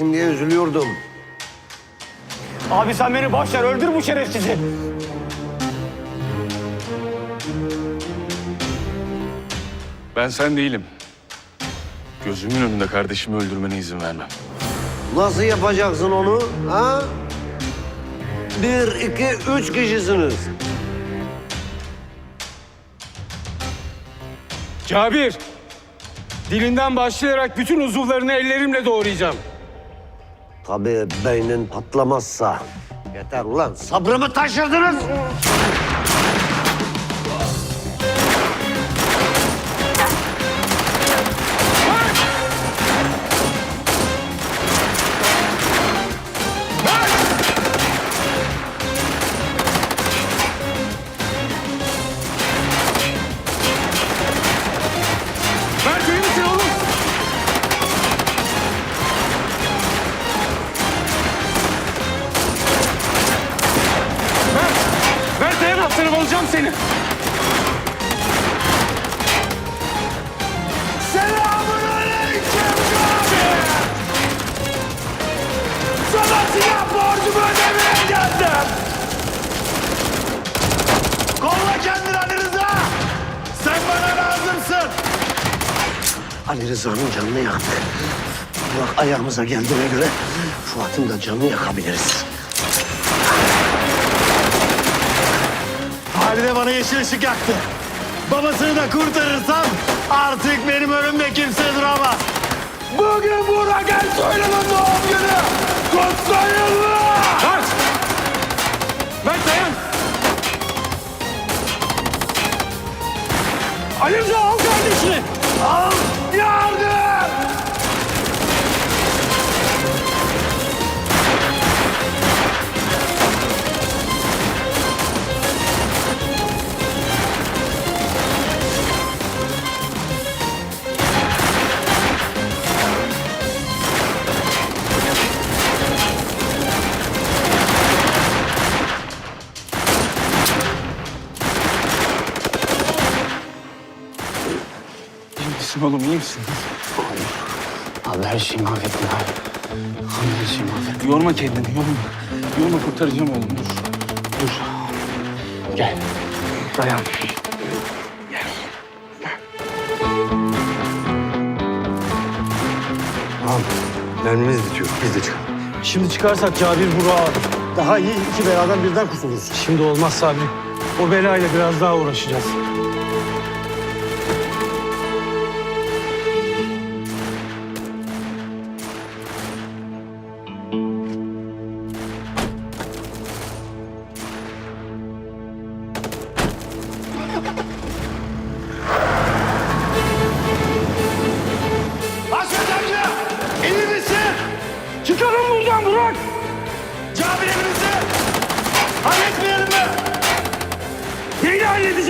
diye üzülüyordum. Abi sen beni boş ver öldür bu şerefsizi. Ben sen değilim. Gözümün önünde kardeşimi öldürmene izin vermem. Nasıl yapacaksın onu? Ha? Bir, iki, üç kişisiniz. Cabir. Dilinden başlayarak bütün uzuvlarını ellerimle doğrayacağım. Tabii beynin patlamazsa. Yeter ulan sabrımı taşırdınız. Aslanım alacağım seni. Selamünaleyküm Sana silah borcumu ödemeye geldim. Kolla kendini Ali Rıza. Sen bana lazımsın. Ali Rıza'nın canını yaktı. Burak ayağımıza geldiğine göre Fuat'ın da canını yakabiliriz. Halide bana yeşil ışık yaktı. Babasını da kurtarırsam artık benim önümde kimse duramaz. Bugün Burak Ersoy'un doğum günü. Kutlayın? Mert! Mert dayan. Ali Rıza al kardeşini. Al. Yardım! Oğlum iyi misin? Abi her şeyi mahvettin abi. Abi her şeyi mahvettin. Yorma kendini yorma. Yorma kurtaracağım oğlum dur. Dur. Gel. Dayan. Mermimiz bitiyor. Biz de çıkalım. Şimdi çıkarsak Cabir Burak'ı alır. Daha iyi iki beladan birden kurtuluruz. Şimdi olmaz Sabri. O belayla biraz daha uğraşacağız.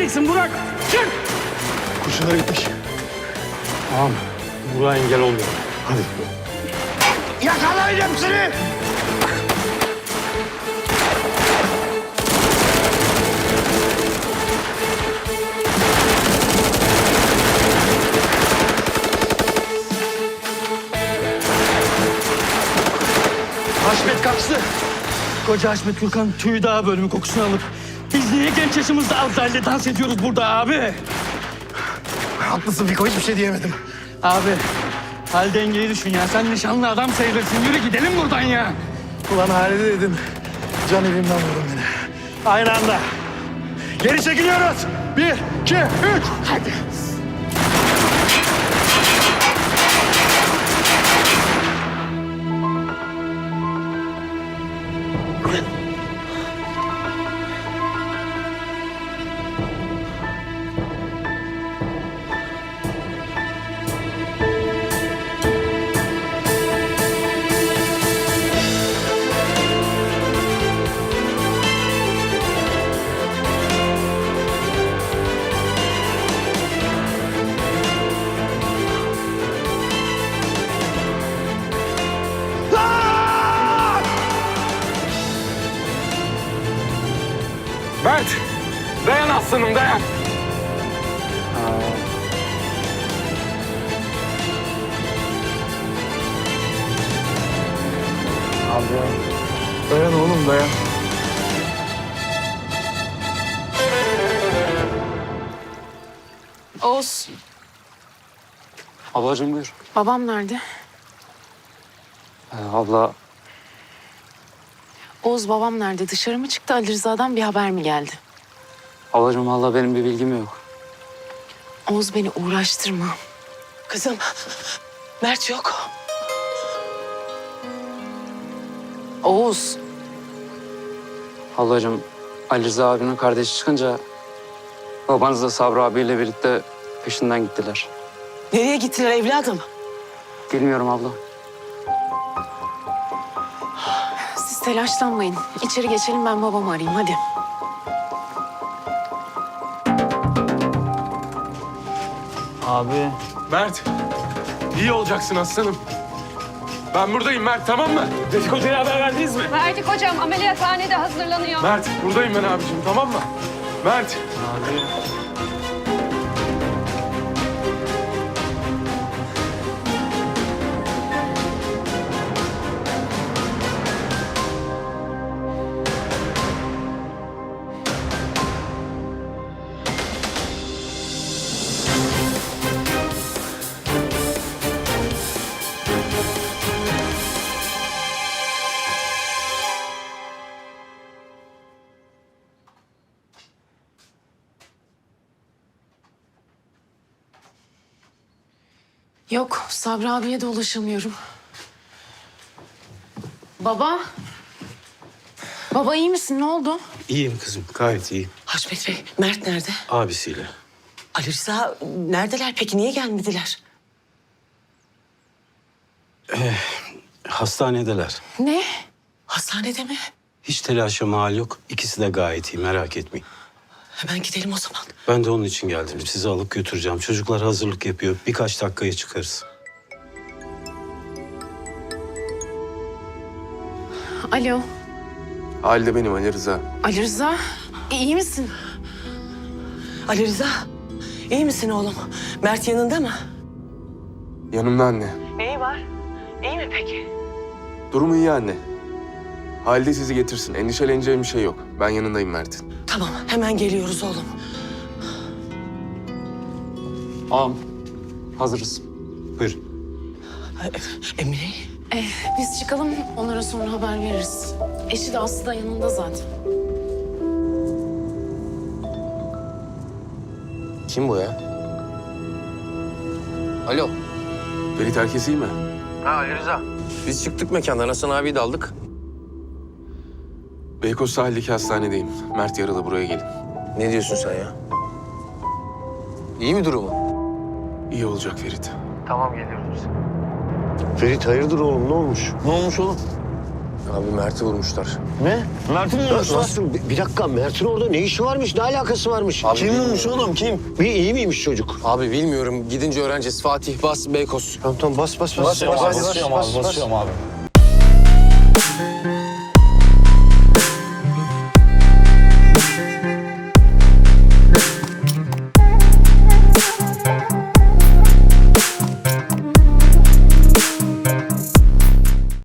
Halledeceksin Burak? Çık! Kurşunlar gitmiş. Tamam. Burak'a engel olmuyor. Hadi. Yakalayın hepsini! Haşmet kaçtı. Koca Haşmet Gürkan tüy dağı bölümü kokusunu alıp biz niye genç yaşımızda Azrail'le dans ediyoruz burada abi? Haklısın Fiko hiçbir şey diyemedim. Abi hal dengeyi düşün ya. Sen nişanlı adam sayılırsın. Yürü gidelim buradan ya. Ulan Halide dedim. Can evimden vurdun beni. Aynı anda. Geri çekiliyoruz. Bir, iki, üç. Hadi. Dayan oğlum dayan. Oğuz, Ablacığım buyur. babam nerede? Ee, abla Oğuz babam nerede? Dışarı mı çıktı? Ali Rıza'dan bir haber mi geldi? ablacığım valla benim bir bilgim yok. Oğuz beni uğraştırma. Kızım, Mert yok. Oğuz, Ablacığım Ali Rıza abinin kardeşi çıkınca babanız da Sabri abiyle birlikte peşinden gittiler. Nereye gittiler evladım? Bilmiyorum abla. siz telaşlanmayın. İçeri geçelim ben babamı arayayım hadi. Abi. Mert, iyi olacaksın aslanım. Ben buradayım Mert, tamam mı? Refik Hoca'ya haber verdiniz mi? Verdik hocam ameliyathanede hazırlanıyor. Mert, buradayım ben abicim, tamam mı? Mert. Yok, Sabri abiye de ulaşamıyorum. Baba. Baba iyi misin? Ne oldu? İyiyim kızım gayet iyiyim. Haşmet Bey, Mert nerede? Abisiyle. Ali Rıza neredeler peki? Niye gelmediler? Hastanedeler. Ne? Hastanede mi? Hiç telaşa mal yok. İkisi de gayet iyi merak etmeyin. Hemen gidelim o zaman. Ben de onun için geldim. Sizi alıp götüreceğim. Çocuklar hazırlık yapıyor. Birkaç dakikaya çıkarız. Alo, Halide benim Ali Rıza. Ali Rıza. İyi misin? Ali Rıza, iyi misin oğlum? Mert yanında mı? Yanımda anne. Neyi var? İyi mi peki? Durumu iyi anne. Halide sizi getirsin. Endişeleneceğim bir şey yok. Ben yanındayım Mert'in. Tamam, hemen geliyoruz oğlum. Ağam. Hazırız. Buyurun. Emine, Eh, biz çıkalım, onlara sonra haber veririz. Eşi de Aslı da yanında zaten. Kim bu ya? Alo. Ferit herkes iyi mi? Biz çıktık mekandan. Hasan abiyi de aldık. Beykoz sahildeki hastanedeyim. Mert yaralı buraya gelin. Ne diyorsun sen ya? İyi mi durumu? İyi olacak Ferit. Ferit hayırdır oğlum ne olmuş? Ne olmuş oğlum? Abi Mert'i vurmuşlar. Ne? Mert'in mi Nasıl? Bir, bir dakika Mert'in orada ne işi varmış? Ne alakası varmış? Kim vurmuş oğlum kim? Bir iyi miymiş çocuk? Abi bilmiyorum. Gidince öğreneceğiz. Fatih Bas Beykoz. Tamam tamam bas bas bas. bas, bas, bas, bas, bas. abi.